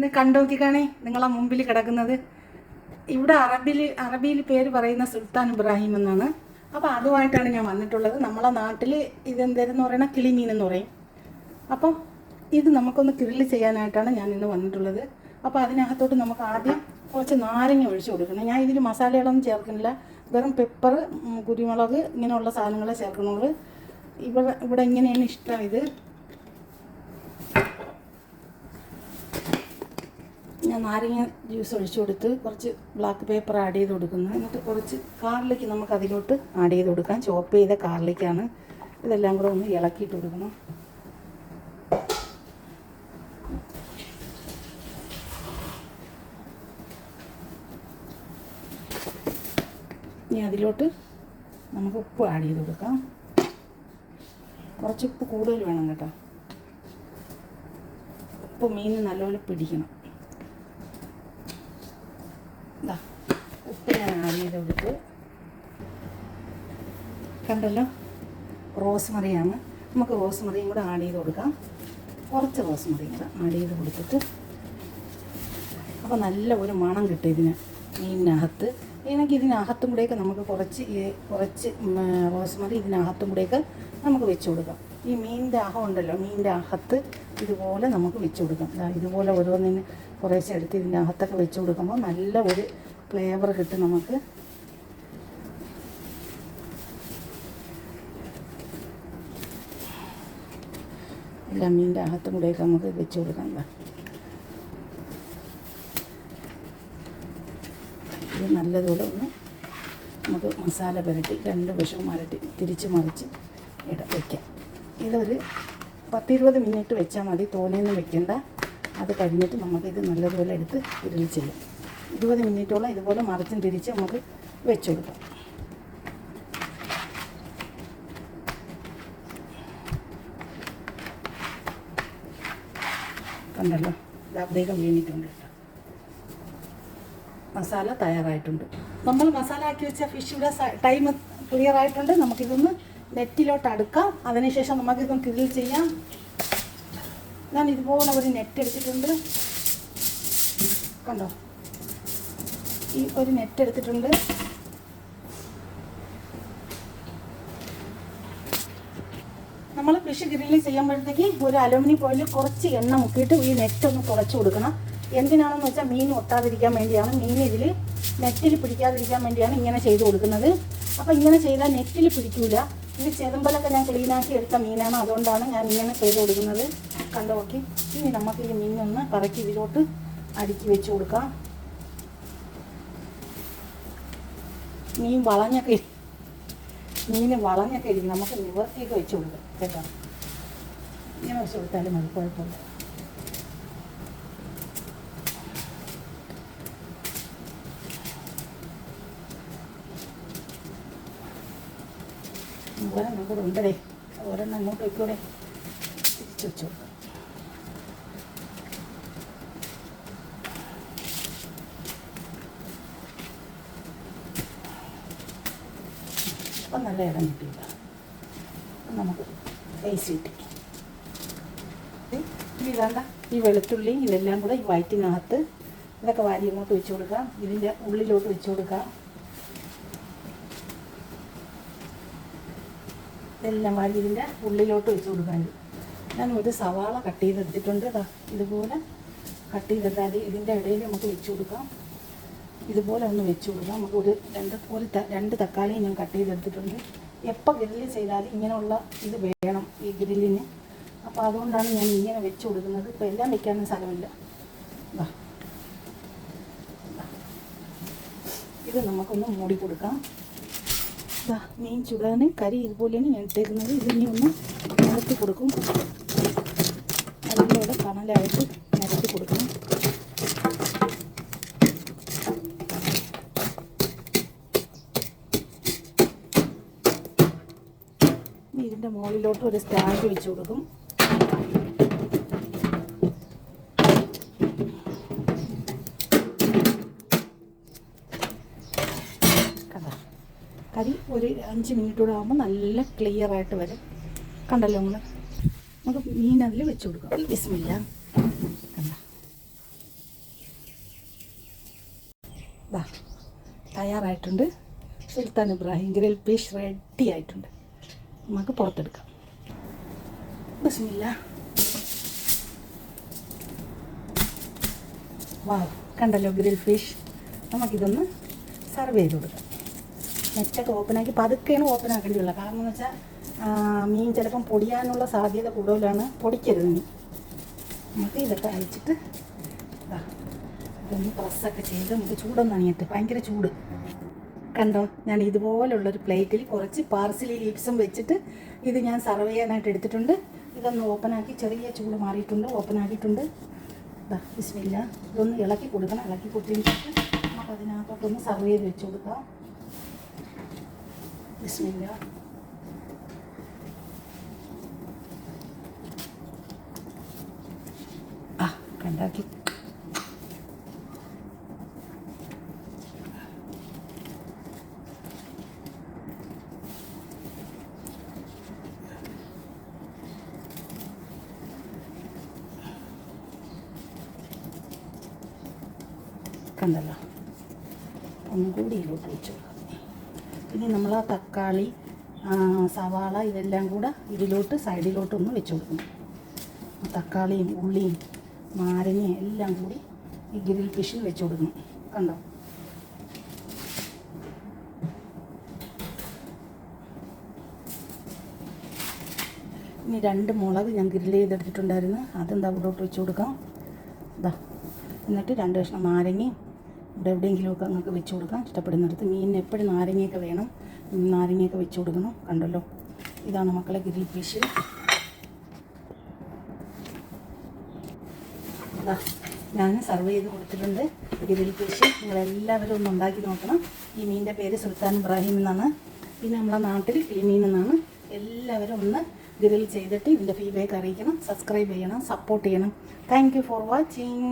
ഇന്ന് കണ്ടോക്കിക്കാണേ നിങ്ങളെ മുമ്പിൽ കിടക്കുന്നത്. ഇവിടെ അറബിയിൽ അറബിയിൽ പേര് പറയുന്ന സുൽത്താൻ ഇബ്രാഹിം എന്നാണ്. അപ്പോൾ അതുമായിട്ടാണ് ഞാൻ വന്നിട്ടുള്ളത്. നമ്മളെ നാട്ടിൽ ഇതെന്തെന്ന് പറയണ കിളിമീൻ എന്ന് പറയും. അപ്പോൾ ഇത് നമുക്കൊന്ന് ഗ്രില്ല് ചെയ്യാനായിട്ടാണ് ഞാൻ ഇന്ന് വന്നിട്ടുള്ളത്. അപ്പോൾ അതിനകത്തോട്ട് നമുക്ക് ആദ്യം കുറച്ച് നാരങ്ങ ഒഴിച്ച് കൊടുക്കണം. ഞാൻ ഇതിൽ മസാലകളൊന്നും ചേർക്കുന്നില്ല. വെറും പെപ്പർ കുരുമുളക് ഇങ്ങനെയുള്ള സാധനങ്ങളെ ചേർക്കുന്നുള്ളൂ. ഇവിടെ ഇവിടെ ഇങ്ങനെയാണ് ഇഷ്ടം ഇത്. ഞാൻ നാരങ്ങ ജ്യൂസ് ഒഴിച്ചു കൊടുത്ത് കുറച്ച് ബ്ലാക്ക് പേപ്പർ ആഡ് ചെയ്ത് കൊടുക്കുന്നു. എന്നിട്ട് കുറച്ച് കാറിലേക്ക് നമുക്ക് അതിലോട്ട് ആഡ് ചെയ്ത് കൊടുക്കാം. ചോപ്പ് ചെയ്ത കാറിലേക്കാണ് ഇതെല്ലാം കൂടെ ഒന്ന് ഇളക്കിയിട്ട് കൊടുക്കണം. ഇനി അതിലോട്ട് നമുക്ക് ഉപ്പ് ആഡ് ചെയ്ത് കൊടുക്കാം. കുറച്ച് ഉപ്പ് കൂടുതൽ വേണം കേട്ടോ. ഉപ്പ് മീൻ നല്ലപോലെ പിടിക്കണം ദാ, ഉപ്പ് ഞാൻ ആഡ് ചെയ്ത് കൊടുത്ത് കണ്ടല്ലോ? റോസ്മറിയാണ്. നമുക്ക് റോസ്മറിയും കൂടെ ആഡ് ചെയ്ത് കൊടുക്കാം. കുറച്ച് റോസ്മറിയും കൂടെ ആഡ് ചെയ്ത് കൊടുത്തിട്ട് അപ്പോൾ നല്ല ഒരു മണം കിട്ടും ഇതിന് മീനിനകത്ത് എനിക്ക് ഇതിനകത്തും കൂടെയൊക്കെ നമുക്ക് കുറച്ച് കുറച്ച് റോസ് റോസ്മറി ഇതിനകത്തും കൂടെയൊക്കെ നമുക്ക് വെച്ച് കൊടുക്കാം. ഈ മീനിന്റെ അഹം ഉണ്ടല്ലോ മീനിന്റെ അകത്ത് ഇതുപോലെ നമുക്ക് വെച്ച് കൊടുക്കാം. ഇതുപോലെ ഓരോന്നിന് കുറേശ്ശെ എടുത്ത് ഇതിന്റെ അകത്തൊക്കെ വെച്ച് കൊടുക്കുമ്പോൾ നല്ല ഒരു ഫ്ലേവർ കിട്ടും നമുക്ക്. എല്ലാ മീനിന്റെ അകത്തും കൂടെയൊക്കെ നമുക്ക് വെച്ച് കൊടുക്കാം ഇത് നല്ലതുപോലെ ഒന്ന് നമുക്ക് മസാല പുരട്ടി രണ്ട് വിഷം മരട്ടി തിരിച്ച് മറിച്ച് ഇട വയ്ക്കാം ഇതൊരു പത്തിരുപത് മിനിറ്റ് വെച്ചാൽ മതി തോനെയൊന്നും വെക്കണ്ട. അത് കഴിഞ്ഞിട്ട് നമുക്കിത് നല്ലതുപോലെ എടുത്ത് ഉരുളി ചെയ്യാം. ഇരുപത് മിനിറ്റോളം ഇതുപോലെ മറിച്ചും തിരിച്ച് നമുക്ക് വെച്ചുകൊടുക്കാം കണ്ടല്ലോ അധികം വീണിട്ടുണ്ട് മസാല തയ്യാറായിട്ടുണ്ട്. നമ്മൾ മസാല ആക്കി വെച്ച ഫിഷിയുടെ ടൈം ക്ലിയർ ആയിട്ടുണ്ട്. നമുക്കിതൊന്ന് നെറ്റിലോട്ട് അടുക്കാം. അതിനുശേഷം നമുക്കിതൊന്ന് ഗ്രിൽ ചെയ്യാം. ഞാൻ ഇതുപോലെ ഒരു നെറ്റ് എടുത്തിട്ടുണ്ട്. കണ്ടോ? ഈ ഒരു നെറ്റ് എടുത്തിട്ടുണ്ട്. നമ്മൾ ഫിഷ് ഗ്രില്ല് ചെയ്യുമ്പോഴത്തേക്ക് ഒരു അലുമിനിയം ഫോയിലിൽ കുറച്ച് എണ്ണ മുക്കിയിട്ട് ഈ നെറ്റ് ഒന്ന് കുറച്ച് കൊടുക്കണം. എന്തിനാണെന്ന് വെച്ചാൽ മീൻ ഒട്ടാതിരിക്കാൻ വേണ്ടിയാണ്. മീൻ ഇതിൽ നെറ്റിൽ പിടിക്കാതിരിക്കാൻ വേണ്ടിയാണ് ഇങ്ങനെ ചെയ്ത് കൊടുക്കുന്നത്. അപ്പോൾ ഇങ്ങനെ ചെയ്താൽ നെറ്റിൽ പിടിക്കൂല. ഇത് ചെതുമ്പലൊക്കെ ഞാൻ ക്ലീനാക്കി എടുത്ത മീനാണ്. അതുകൊണ്ടാണ് ഞാൻ ഇങ്ങനെ ചെയ്ത് കൊടുക്കുന്നത്. കണ്ടു നോക്കി. ഇനി നമുക്ക് ഈ മീനൊന്ന് കറക്കി ഇതിലോട്ട് അടുക്കി വെച്ച് കൊടുക്കാം. മീൻ വളഞ്ഞൊക്കെ മീൻ വളഞ്ഞൊക്കെ ഇരിക്കും നമുക്ക് നിവർത്തിയൊക്കെ വെച്ച് കൊടുക്കാം കേട്ടോ? ഇങ്ങനെ വെച്ച് കൊടുത്താലും മതി കുഴപ്പമില്ല. ഒരെണ്ണം കൂടെ ഉണ്ടേ ഒരെണ്ണം അങ്ങോട്ട് വെക്കൂടെ തിരിച്ചു വെച്ചു കൊടുക്കാം. നല്ല ഇടം നമുക്ക് ഐസ് കിട്ടി ഇനി വേണ്ട. ഈ വെളുത്തുള്ളി ഇതെല്ലാം കൂടെ ഈ വയറ്റിനകത്ത് ഇതൊക്കെ വാരി ഇങ്ങോട്ട് വെച്ച് കൊടുക്കാം ഇതിന്റെ ഉള്ളിലോട്ട് വെച്ച് കൊടുക്കാം ഇതെല്ലാം വാരി ഇതിന്റെ ഉള്ളിലോട്ട് വെച്ച് കൊടുക്കാം ഞാൻ ഒരു സവാള കട്ട് ചെയ്തെടുത്തിട്ടുണ്ട്. ഇതുപോലെ കട്ട് ചെയ്തെടുത്താൽ ഇതിന്റെ ഇടയിൽ നമുക്ക് വെച്ച് കൊടുക്കാം. ഇതുപോലെ ഒന്ന് വെച്ച് കൊടുക്കാം. നമുക്ക് ഒരു രണ്ട് ഒരു രണ്ട് തക്കാളി ഞാൻ കട്ട് ചെയ്തെടുത്തിട്ടുണ്ട്. എപ്പോൾ ഗ്രില്ല് ചെയ്താലും ഇങ്ങനെയുള്ള ഇത് വേണം ഈ ഗ്രില്ലിന്. അപ്പോൾ അതുകൊണ്ടാണ് ഞാൻ ഇങ്ങനെ വെച്ച് കൊടുക്കുന്നത്. ഇപ്പോൾ എല്ലാം വെക്കാനും സ്ഥലമില്ല. ഇത് നമുക്കൊന്ന് മൂടി കൊടുക്കാം. മീൻ ചുടാൻ കരി ഇതുപോലെയാണ് ഞാൻ ഇട്ടേക്കുന്നത്. ഇതിനെ ഒന്ന് നിരത്തി കൊടുക്കും. അതിലൂടെ കണലായിട്ട് ഇതിന്റെ മുകളിലോട്ട് ഒരു സ്റ്റാൻഡ് വെച്ച് കൊടുക്കും. കറി ഒരു അഞ്ച് മിനിറ്റ് കൂടെ ആകുമ്പോൾ നല്ല ക്ലിയർ ആയിട്ട് വരും. കണ്ടല്ലോ നമ്മൾ നമുക്ക് മീൻ അതിൽ വെച്ച് കൊടുക്കാം. വിസ്മില്ല തയ്യാറായിട്ടുണ്ട്. സുൽത്താൻ ഇബ്രാഹിം ഗ്രിൽ ഫിഷ് റെഡി ആയിട്ടുണ്ട്. നമുക്ക് പുറത്തെടുക്കാം. ബിസ്മില്ല. കണ്ടല്ലോ ഗ്രിൽ ഫിഷ്. നമുക്കിതൊന്ന് സർവ് ചെയ്ത് കൊടുക്കാം. നെറ്റൊക്കെ ഓപ്പണാക്കി പതുക്കെയാണ് ഓപ്പൺ ആക്കേണ്ടിയുള്ളത്. കാരണം എന്ന് വെച്ചാൽ മീൻ ചിലപ്പം പൊടിയാനുള്ള സാധ്യത കൂടുതലാണ്. പൊടിക്കരുത് മീൻ. നമുക്ക് ഇതൊക്കെ അയച്ചിട്ട് ഇതാ ഇതൊന്ന് പ്രസ്സൊക്കെ ചെയ്ത് നമുക്ക് ചൂടൊന്നണിയത്ത് ഭയങ്കര ചൂട്. കണ്ടോ? ഞാൻ ഇതുപോലുള്ളൊരു പ്ലേറ്റിൽ കുറച്ച് പാർസലി ലീപ്സും വെച്ചിട്ട് ഇത് ഞാൻ സർവ് ചെയ്യാനായിട്ട് എടുത്തിട്ടുണ്ട്. ഇതൊന്ന് ഓപ്പണാക്കി ചെറിയ ചൂട് മാറിയിട്ടുണ്ട് ഓപ്പൺ ആക്കിയിട്ടുണ്ട് ഇതാ ബിസ്മില്ല. ഇതൊന്ന് ഇളക്കി കൊടുക്കണം ഇളക്കി കൊടുത്തിട്ട് നമുക്ക് അതിനകത്തോട്ടൊന്ന് സർവ് ചെയ്ത് വെച്ച് കൊടുക്കാം. ബിസ്മില്ല. ആ കണ്ടാക്കി. കണ്ടല്ലോ ഒന്നും കൂടി ഇതിലോട്ട് വെച്ച് ഇനി നമ്മൾ ആ തക്കാളി സവാള ഇതെല്ലാം കൂടെ ഇതിലോട്ട് സൈഡിലോട്ടൊന്ന് വെച്ച് കൊടുക്കണം. തക്കാളിയും ഉള്ളിയും നാരങ്ങയും എല്ലാം കൂടി ഈ ഗ്രിൽ ഫിഷിൽ വെച്ച് കൊടുക്കണം. കണ്ടോ? ഇനി രണ്ട് മുളക് ഞാൻ ഗ്രിൽ ചെയ്തെടുത്തിട്ടുണ്ടായിരുന്നു. അതെന്താ ഇവിടോട്ട് വെച്ച് കൊടുക്കാം? എന്നിട്ട് രണ്ട് കഷ്ണം നാരങ്ങയും ഇവിടെ എവിടെയെങ്കിലുമൊക്കെ നിങ്ങൾക്ക് വെച്ച് കൊടുക്കാം. ഇഷ്ടപ്പെടുന്നിടത്ത് മീനിന് എപ്പോഴും നാരങ്ങയൊക്കെ വേണം. നാരങ്ങയൊക്കെ വെച്ച് കൊടുക്കണം. കണ്ടല്ലോ? ഇതാണ് മക്കളെ ഗ്രിൽ ഫിഷ്. ഞാൻ സർവ് ചെയ്ത് കൊടുത്തിട്ടുണ്ട് ഗ്രിൽ ഫിഷ്. നിങ്ങളെല്ലാവരും ഒന്ന് ഉണ്ടാക്കി നോക്കണം. ഈ മീനിന്റെ പേര് സുൽത്താൻ ഇബ്രാഹിം എന്നാണ്. പിന്നെ നമ്മളെ നാട്ടിൽ കിളിമീൻ എന്നാണ്. എല്ലാവരും ഒന്ന് ഗ്രിൽ ചെയ്തിട്ട് ഇതിന്റെ ഫീഡ്ബാക്ക് അറിയിക്കണം. സബ്സ്ക്രൈബ് ചെയ്യണം. സപ്പോർട്ട് ചെയ്യണം. Thank for watching